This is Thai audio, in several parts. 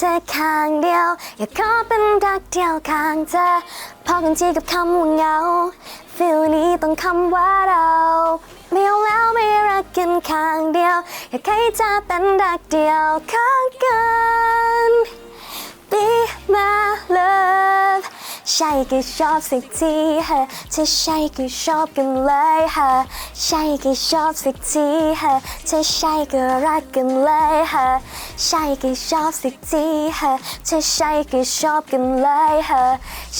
เธอข้างเดียว อยากขอเป็นรักเดียวข้างเธอพอกันทีกับคำว่าเหงาฟิลนี้ต้องคำว่าเราไม่เอาแล้วไม่รักกันข้างเดียว อยากให้เธอเป็นรักเดียวข้าง ก็ชอบสักทีฮะถ้าใช่ก็ชอบกันเลยฮะใช่ก็ชอบสักทีฮะถ้าใช่ก็รักกันเลยฮะใช่ก็ชอบสักทีฮะถ้าใช่ก็ชอบกันเลยฮะ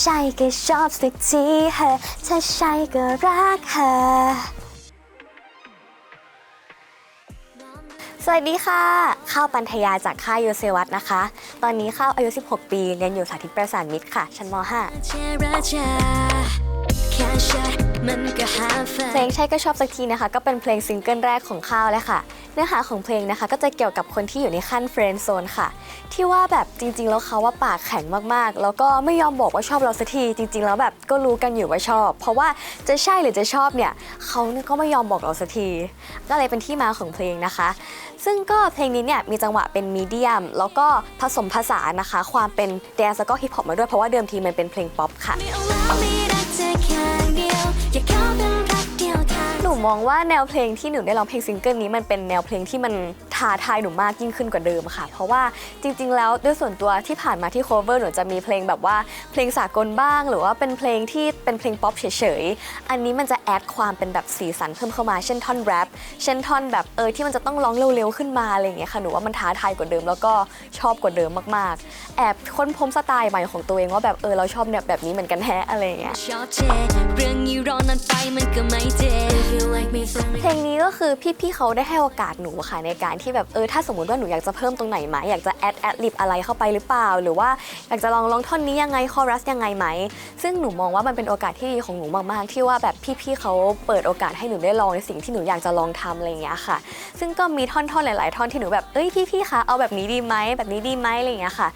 ใช่ก็ชอบสักทีฮะถ้าใช่ก็รักฮะ สวัสดีค่ะ ข้าวปันธยาจากค่ายโยเซวัตนะคะ ตอนนี้ข้าวอายุ 16 ปี เรียนอยู่สาธิตประสานมิตรค่ะ ชั้นม .5 เพลงใช่ก็ชอบสักทีนะคะ ก็เป็นเพลงซิงเกิลแรกของข้าวเลยค่ะ เนื้อหาของเพลงนะคะ ก็จะเกี่ยวกับคนที่อยู่ในขั้นเฟรนด์โซนค่ะ ที่ว่าแบบจริง ๆ แล้วเขาว่าปากแข็งมากๆ แล้วก็ไม่ยอมบอกว่าชอบเราสักทีจริง ๆ แล้วแบบก็รู้กันอยู่ว่าชอบ เพราะว่าจะใช่หรือจะชอบเนี่ยเขาก็ไม่ยอมบอกเราสักที ก็เลยเป็นที่มาของเพลงนะคะ ซึ่งก็เพลงนี้เนี่ยมีจังหวะเป็นมีเดียม แล้วก็ผสมผสานนะคะ ความเป็นแดนซ์แล้วก็ฮิปฮอปมาด้วยเพราะว่าเดิมทีมันเป็นเพลงป๊อปค่ะ ไม่เอ นูมองว่าแนวเพลงที่หนูได้ร้องเพลงซิงเกิลนี้มันเป็นแนวเพลงที่มันท้าทายหนูมากยิ่งขึ้นกว่าเดิมค่ะ เพราะว่าจริง ๆ แล้วด้วยส่วนตัวที่ผ่านมาที่ cover หนูจะมีเพลงแบบว่าเพลงสากลบ้าง หรือว่าเป็นเพลงที่เป็นเพลงป๊อปเฉยๆ อันนี้มันจะแอดความเป็นแบบสีสันเพิ่มเข้ามา เช่นท่อนแรปเช่นท่อนแบบเออที่มันจะต้องร้องเร็วๆขึ้นมาอะไรอย่างเงี้ยค่ะหนูว่ามันท้าทายกว่าเดิมแล้วก็ชอบกว่าเดิมมากๆ แอบค้นพบสไตล์ใหม่ของตัวเองว่าแบบเออเราชอบแบบแบบนี้เหมือนกันแฮะอะไรอย่างเงี้ยชอบเจเรื่องนี้รอนานไปมันก็ไม่เจ Feel like me from เพลงนี้ก็คือพี่ๆเขาได้ให้โอกาสหนูค่ะในการที่แบบเออถ้าสมมติว่าหนูอยากจะเพิ่มตรงไหนไหมอยากจะแอดแอดลิปอะไรเข้าไปหรือเปล่า หรือว่าอยากจะลองลองท่อนนี้ยังไงคอรัสยังไงไหม ซึ่งหนูมองว่ามันเป็นโอกาสที่ดีของหนูมากๆ ที่ว่าแบบพี่ๆเขาเปิดโอกาสให้หนูได้ลองในสิ่งที่หนูอยากจะลองทำอะไรอย่างเงี้ยค่ะ ซึ่งก็มีท่อนๆหลาย ๆ ท่อนที่หนูแบบเอ้ยพี่ๆคะเอาแบบนี้ดีไหมแบบนี้ดีไหมอะไรอย่างเงี้ยค่ะ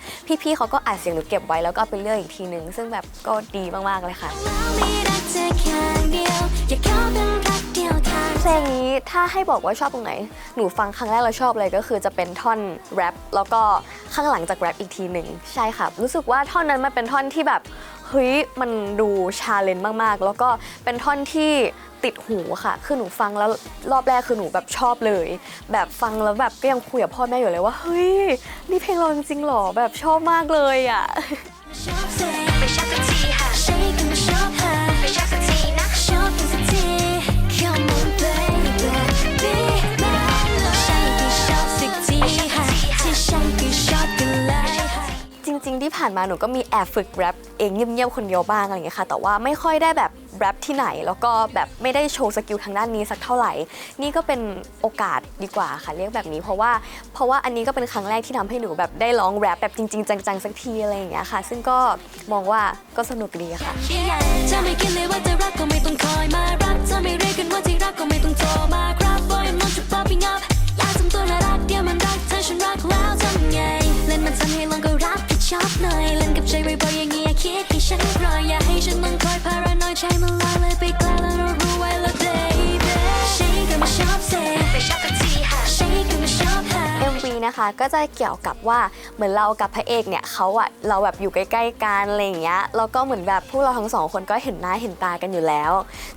พี่ๆเขาก็อัดเสียงหนูเก็บไว้แล้วก็เอาไปเลือกอีกทีนึงซึ่งแบบก็ดีมากๆเลยค่ะแล้วไม่รัก เพลงนี้ถ้าให้บอกว่าชอบตรงไหน หนูฟังครั้งแรกเราชอบเลยก็คือจะเป็นท่อนแรปแล้วก็ข้างหลังจากแรปอีกทีหนึ่งใช่ค่ะ รู้สึกว่าท่อนนั้นมันเป็นท่อนที่แบบเฮ้ยมันดูชาเลนจ์มากๆ แล้วก็เป็นท่อนที่ติดหูค่ะ คือหนูฟังแล้วรอบแรกคือหนูแบบชอบเลย แบบฟังแล้วแบบก็ยังคุยกับพ่อแม่อยู่เลยว่าเฮ้ยนี่เพลงเราจริงๆหรอแบบชอบมากเลยอะ ผ่านมาหนูก็มีแอบฝึกแรปเองเงียบๆคนเดียวบ้างอะไรอย่างเงี้ยค่ะ แต่ว่าไม่ค่อยได้แบบแรปที่ไหน แล้วก็แบบไม่ได้โชว์สกิลทางด้านนี้สักเท่าไหร่ นี่ก็เป็นโอกาสดีกว่าค่ะเรียกแบบนี้ เพราะว่าเพราะว่าอันนี้ก็เป็นครั้งแรกที่ทำให้หนูแบบได้ร้องแรปแบบจริง ๆ จังๆสักทีอะไรอย่างเงี้ยค่ะ ซึ่งก็มองว่าก็สนุกดีค่ะถ้าไม่คิดเลยว่าจะรักก็ไม่ต้องคอยมารับถ้าไม่เรียกกันว่าที่รักก็ไม่ต้องโทรมาครับ Boy I'm not your popping up อยากทำตัวน่ารักเดี๋ยวมันรักเธอฉันรักแล้วทำไงเล่นมันทำให้ลองก็รัก ชอบหน่อยเล่นกับใจบ่อยๆอย่างนี้ นะคะ ก็จะเกี่ยวกับว่าเหมือนเรากับพระเอกเนี่ยเขาอะเราแบบอยู่ใกล้ๆกันอะไรอย่างเงี้ยแล้วก็เหมือนแบบพวกเราทั้งสองคนก็เห็นหน้าเห็นตากันอยู่แล้ว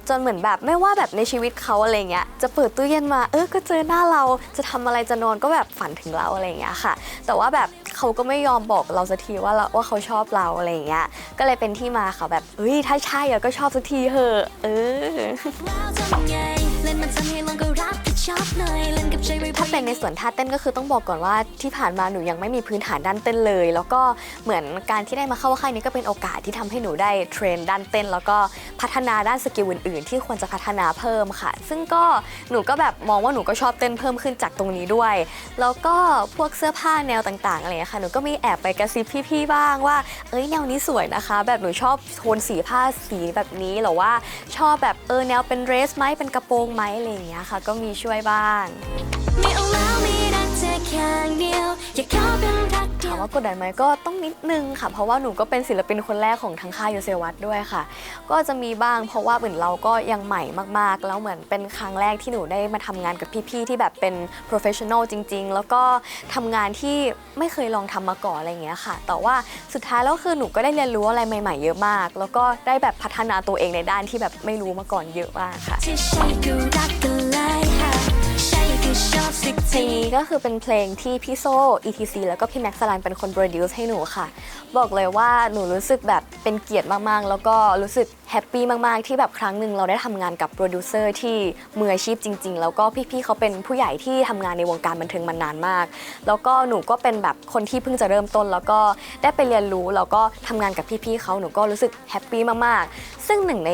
จนเหมือนแบบไม่ว่าแบบในชีวิตเขาอะไรเงี้ยจะเปิดตู้เย็นมาเออก็เจอหน้าเราจะทำอะไรจะนอนก็แบบฝันถึงเราอะไรอย่างเงี้ยค่ะ แต่ว่าแบบเขาก็ไม่ยอมบอกเราสักทีว่าเราว่าเขาชอบเราอะไรอย่างเงี้ยก็เลยเป็นที่มาค่ะแบบเอ้ยถ้าใช่อะก็ชอบสักทีเหอะเออ ถ้าเป็นในส่วนท่าเต้นก็คือต้องบอกก่อนว่าที่ผ่านมาหนูยังไม่มีพื้นฐานด้านเต้นเลย แล้วก็เหมือนการที่ได้มาเข้าค่ายนี้ก็เป็นโอกาสที่ทำให้หนูได้เทรนด้านเต้น แล้วก็พัฒนาด้านสกิลอื่นๆ ที่ควรจะพัฒนาเพิ่มค่ะ ซึ่งก็หนูก็แบบมองว่าหนูก็ชอบเต้นเพิ่มขึ้นจากตรงนี้ด้วย แล้วก็พวกเสื้อผ้าแนวต่างๆอะไรอย่างเงี้ยค่ะหนูก็มีแอบไปกระซิบพี่ๆบ้างว่า เอ้ยแนวนี้สวยนะคะ แบบหนูชอบโทนสีผ้าสีแบบนี้หรือว่าชอบแบบเออแนวเป็นเดรสไหมเป็นกระโปรงไหมอะไรอย่างเงี้ยค่ะ ก็มีช่วยบ้างไม่เอาแล้วไม่รักเธอข้างเดียวอยากขอเป็นรักเดีถายวมว่ากดดันไหมก็ต้องนิดนึงค่ะ เพราะว่าหนูก็เป็นศิลปินคนแรกของทั้งค่ายยูเซวัตด้วยค่ะ ก็จะมีบ้างเพราะว่าเหมือนเราก็ยังใหม่มากๆ แล้วเหมือนเป็นครั้งแรกที่หนูได้มาทำงานกับพี่ๆที่แบบเป็น professional จริง ๆ แล้วก็ทำงานที่ไม่เคยลองทำมาก่อนอะไรอย่างเงี้ยค่ะ แต่ว่าสุดท้ายแล้วคือหนูก็ได้เรียนรู้อะไรใหม่ ๆ เยอะมาก แล้วก็ได้แบบพัฒนาตัวเองในด้านที่แบบไม่รู้มาก่อนเยอะมากค่ะที่ใช่ก็รักกันเลยค่ะใช่ก็ชอบสักเพลทีงนี้ก็คือเป็นเพลงที่พี่โซ่ ETC แล้วก็พี่แม็กซ์สลันเป็นคนโปรดิวซ์ให้หนูค่ะ บอกเลยว่าหนูรู้สึกแบบเป็นเกียรติมากๆ แล้วก็รู้สึกแฮปปี้มาก ๆ ที่แบบครั้งหนึ่งเราได้ทำงานกับโปรดิวเซอร์ที่มืออาชีพจริง ๆ แล้วก็พี่ ๆ เขาเป็นผู้ใหญ่ที่ทำงานในวงการบันเทิงมานานมาก แล้วก็หนูก็เป็นแบบคนที่เพิ่งจะเริ่มต้น แล้วก็ได้ไปเรียนรู้แล้วก็ทำงานกับพี่ๆเขาหนูก็รู้สึกแฮปปี้มาก ๆ ซึ่งหนึ่งใน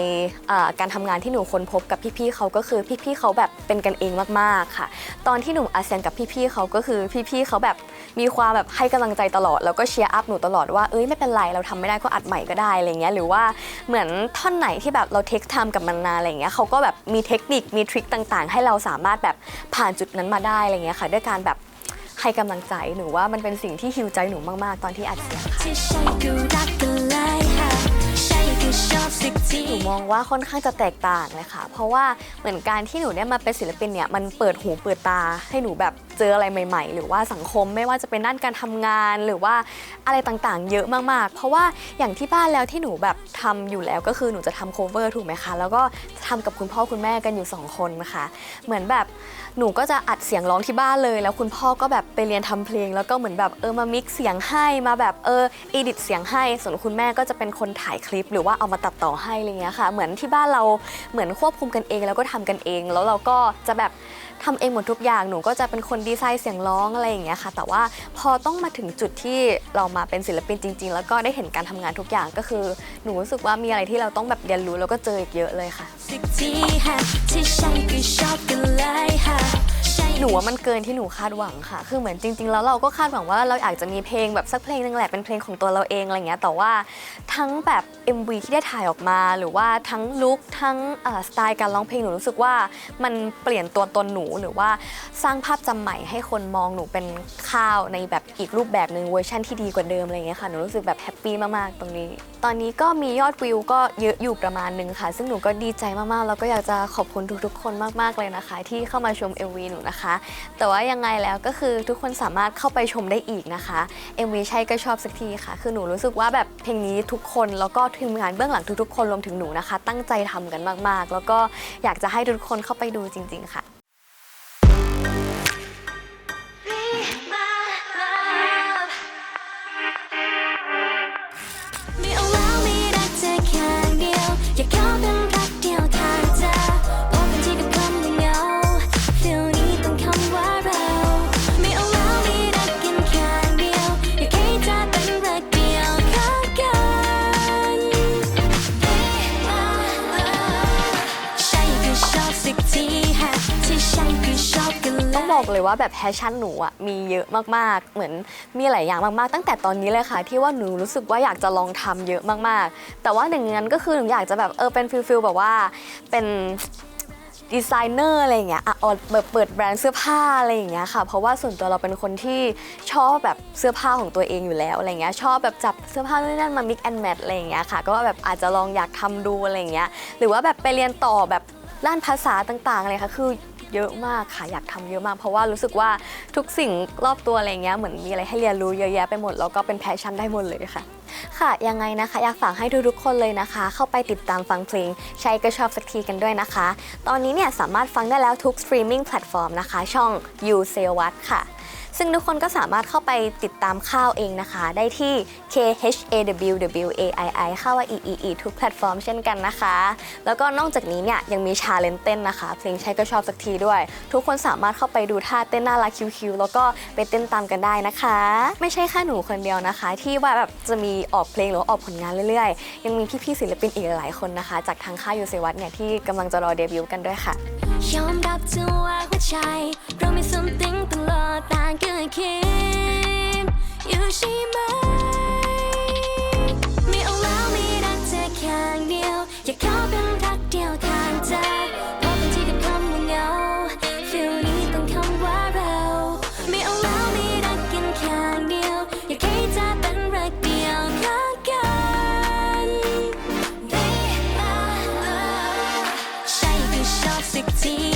การทำงานที่หนูค้นพบกับพี่ๆเขาก็คือพี่ๆเขาแบบเป็นกันเองมาก ๆ ค่ะ ตอนที่หนูอาเซียนกับพี่ๆเขาก็คือพี่ๆเขาแบบมีความแบบให้กำลังใจตลอด แล้วก็เชียร์อัพหนูตลอดว่าเอ้ยไม่เป็นไรเราทำไม่ได้ก็อัดใหม่ก็ได้อะไรเงี้ยหรือว่าเหมือนทท่อนไหนที่แบบเราเทคไทม์กับมันนานอะไรเงี้ยเขาก็แบบมีเทคนิคมีทริคต่างๆ ให้เราสามารถแบบผ่านจุดนั้นมาได้อะไรเงี้ยค่ะ ด้วยการแบบให้กำลังใจหนูว่ามันเป็นสิ่งที่ฮิวใจหนูมากๆ ตอนที่อัดเสียงค่ะหนูมองว่าค่อนข้างจะแตกต่างเลยค่ะ เพราะว่าเหมือนการที่หนูได้มาเป็นศิลปินเนี่ยมันเปิดหูเปิดตาให้หนูแบบ เจออะไรใหม่ ๆ หรือว่าสังคมไม่ว่าจะเป็นด้านการทำงานหรือว่าอะไรต่างๆ เยอะมากๆ เพราะว่าอย่างที่บ้านแล้วที่หนูแบบทำอยู่แล้วก็คือหนูจะทำ cover ถูกไหมคะ แล้วก็ทำกับคุณพ่อคุณแม่กันอยู่สองคนนะคะเหมือนแบบหนูก็จะอัดเสียงร้องที่บ้านเลย แล้วคุณพ่อก็แบบไปเรียนทำเพลง แล้วก็เหมือนแบบเออมามิกเสียงให้มาแบบเอออีดิทเสียงให้ ส่วนคุณแม่ก็จะเป็นคนถ่ายคลิป หรือว่าเอามาตัดต่อให้อะไรเงี้ยค่ะ เหมือนที่บ้านเราเหมือนควบคุมกันเองแล้วก็ทำกันเอง แล้วเราก็จะแบบ ทำเองหมดทุกอย่างหนูก็จะเป็นคนดีไซน์เสียงร้องอะไรอย่างเงี้ยค่ะ แต่ว่าพอต้องมาถึงจุดที่เรามาเป็นศิลปินจริง ๆ แล้วก็ได้เห็นการทำงานทุกอย่างก็คือ หนูรู้สึกว่ามีอะไรที่เราต้องแบบเรียนรู้แล้วก็เจออีกเยอะเลยค่ะ หนูว่ามันเกินที่หนูคาดหวังค่ะ คือเหมือนจริง ๆ แล้วเราก็คาดหวังว่าเราอยากจะมีเพลงแบบสักเพลงนึงแหละเป็นเพลงของตัวเราเองอะไรเงี้ย แต่ว่าทั้งแบบ MV ที่ได้ถ่ายออกมา หรือว่าทั้งลุคทั้งสไตล์การร้องเพลงหนูรู้สึกว่ามันเปลี่ยนตัวตนหนูหรือว่าสร้างภาพจำใหม่ให้คนมองหนูเป็นข้าวในแบบอีกรูปแบบหนึ่งเวอร์ชันที่ดีกว่าเดิมอะไรเงี้ยค่ะ หนูรู้สึกแบบแฮปปี้มากๆตรงนี้ ตอนนี้ก็มียอดวิวก็เยอะอยู่ประมาณหนึงค่ะ ซึ่งหนูก็ดีใจมากๆ แล้วก็อยากจะขอบคุณทุกๆ คนมากๆเลยนะคะ ที่เข้ามาชม MV หนูนะคะ แต่ว่ายังไงแล้วก็คือทุกคนสามารถเข้าไปชมได้อีกนะคะ MV ใช่ก็ชอบสักทีค่ะ คือหนูรู้สึกว่าแบบเพลงนี้ทุกคนแล้วก็ทีมงานเบื้องหลังทุกๆ คนรวมถึงหนูนะคะ ตั้งใจทำกันมากๆ แล้วก็อยากจะให้ทุกคนเข้าไปดูจริง ๆ ค่ะ เลต้องยว่าแบบแพชชั่นหนูอะมีเยอะมากๆ เหมือนมีหลายอย่างมากๆ ตั้งแต่ตอนนี้เลยค่ะ ที่ว่าหนูรู้สึกว่าอยากจะลองทำเยอะมากๆ แต่ว่าหนึ่งนั้นก็คือหนูอยากจะแบบเออเป็นฟิลฟิลแบบว่าเป็นดีไซเนอร์อะไรอย่างเงี้ยอะเอาแบบเปิดแบรนด์เสื้อผ้าอะไรอย่างเงี้ยค่ะ เพราะว่าส่วนตัวเราเป็นคนที่ชอบแบบเสื้อผ้าของตัวเองอยู่แล้วอะไรเงี้ยชอบแบบจับเสื้อผ้านู่นนนั่นมา mix and match อะไรอย่างเงี้ยค่ะ ก็แบบอาจจะลองอยากทำดูอะไรอย่างเงี้ยหรือว่าแบบไปเรียนต่อแบบด้านภาษาต่างๆเลยค่ะคือ เยอะมากค่ะอยากทำเยอะมาก เพราะว่ารู้สึกว่าทุกสิ่งรอบตัวอะไรเงี้ยเหมือนมีอะไรให้เรียนรู้เยอะแยะไปหมดแล้วก็เป็นแพชชั่นได้หมดเลยค่ะ ค่ะ ยังไงนะคะ อยากฝากให้ทุกๆคนเลยนะคะ เข้าไปติดตามฟังเพลงใช้ก็ชอบสักทีกันด้วยนะคะ ตอนนี้เนี่ยสามารถฟังได้แล้วทุกสตรีมมิ่งแพลตฟอร์มนะคะ ช่อง You s a y What ค่ะ ซึ่งทุกคนก็สามารถเข้าไปติดตามข้าวเองนะคะ ได้ที่ K H A W W A I I ข้าวว่า E E E ทุกแพลตฟอร์มเช่นกันนะคะ แล้วก็นอกจากนี้เนี่ยยังมีชาเลนเต้นนะคะ เพลงใช่ก็ชอบสักทีด้วย ทุกคนสามารถเข้าไปดูท่าเต้นน่ารักคิวๆแล้วก็ไปเต้นตามกันได้นะคะ ไม่ใช่แค่หนูคนเดียวนะคะ ที่ว่าแบบจะมีออกเพลงหรือออกผลงานเรื่อยๆ ยังมีพี่ๆศิลปินอีกหลายคนนะคะ จากทางค่ายยูเซวัตเนี่ยที่กำลังจะรอเดบิวต์กันด้วยค่ะ ยอมรับจะว่าหัวใจ เรามี something ตลอดต่างกันคิดอยู่ใช่ไหม See.